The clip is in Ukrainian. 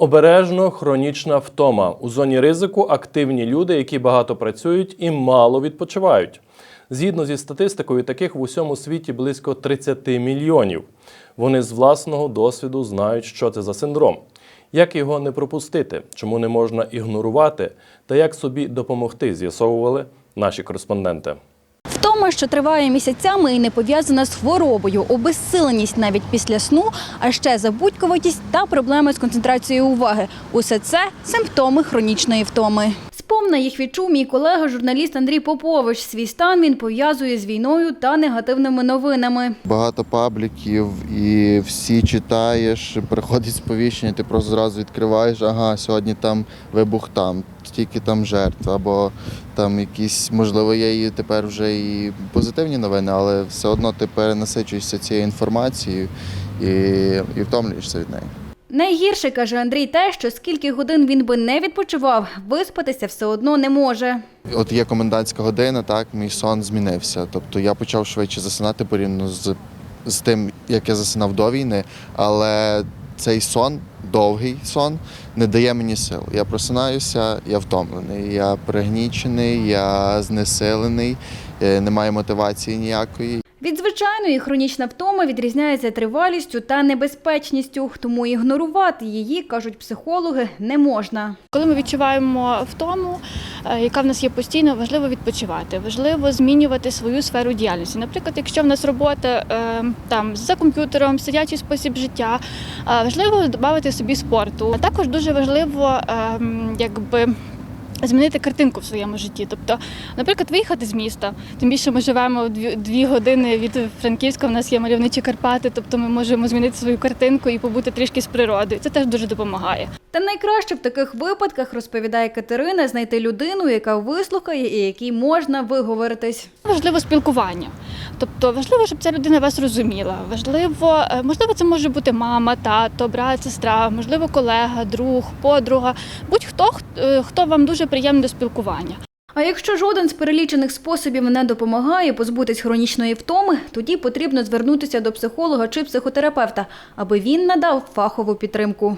Обережно хронічна втома. У зоні ризику активні люди, які багато працюють і мало відпочивають. Згідно зі статистикою, таких в усьому світі близько 30 мільйонів. Вони з власного досвіду знають, що це за синдром, як його не пропустити, чому не можна ігнорувати та як собі допомогти, з'ясовували наші кореспонденти. Втома, що триває місяцями і не пов'язана з хворобою, обезсиленість навіть після сну, а ще забудьковатість та проблеми з концентрацією уваги. Усе це симптоми хронічної втоми. Сповна їх відчув мій колега, журналіст Андрій Попович. Свій стан він пов'язує з війною та негативними новинами. Багато пабліків, і всі читаєш, приходить сповіщення, ти просто зразу відкриваєш, ага, сьогодні там вибух там, стільки там жертв, або там якісь, можливо, є і тепер вже і позитивні новини, але все одно ти перенасичуєшся цією інформацією і, і втомлюєшся від неї. Найгірше каже Андрій, те, що скільки годин він би не відпочивав, виспатися все одно не може. От є комендантська година, так, мій сон змінився. Тобто я почав швидше засинати порівняно з, з тим, як я засинав до війни, але цей сон, довгий сон, не дає мені сил. Я просинаюся, я втомлений, я пригнічений, я знесилений, е, немає мотивації ніякої. Від звичайної хронічна втома відрізняється тривалістю та небезпечністю, тому ігнорувати її, кажуть психологи, не можна. Коли ми відчуваємо втому, е, яка в нас є постійно, важливо відпочивати, важливо змінювати свою сферу діяльності. Наприклад, якщо в нас робота е, там за комп'ютером, сидячий спосіб життя, е, важливо додати собі спорту. А також дуже важливо, е, якби. Змінити картинку в своєму житті. Тобто, наприклад, виїхати з міста. Тим більше ми живемо дві, дві години від Франківська. У нас є мальовничі Карпати, тобто ми можемо змінити свою картинку і побути трішки з природою. Це теж дуже допомагає. Та найкраще в таких випадках, розповідає Катерина, знайти людину, яка вислухає і якій можна виговоритись. Важливо спілкування. Тобто важливо, щоб ця людина вас розуміла. Важливо, е, можливо, це може бути мама, тато, брат, сестра, можливо, колега, друг, подруга, будь-хто, хт- е, хто вам дуже приємний до спілкування. А якщо жоден з перелічених способів не допомагає позбутись хронічної втоми, тоді потрібно звернутися до психолога чи психотерапевта, аби він надав фахову підтримку.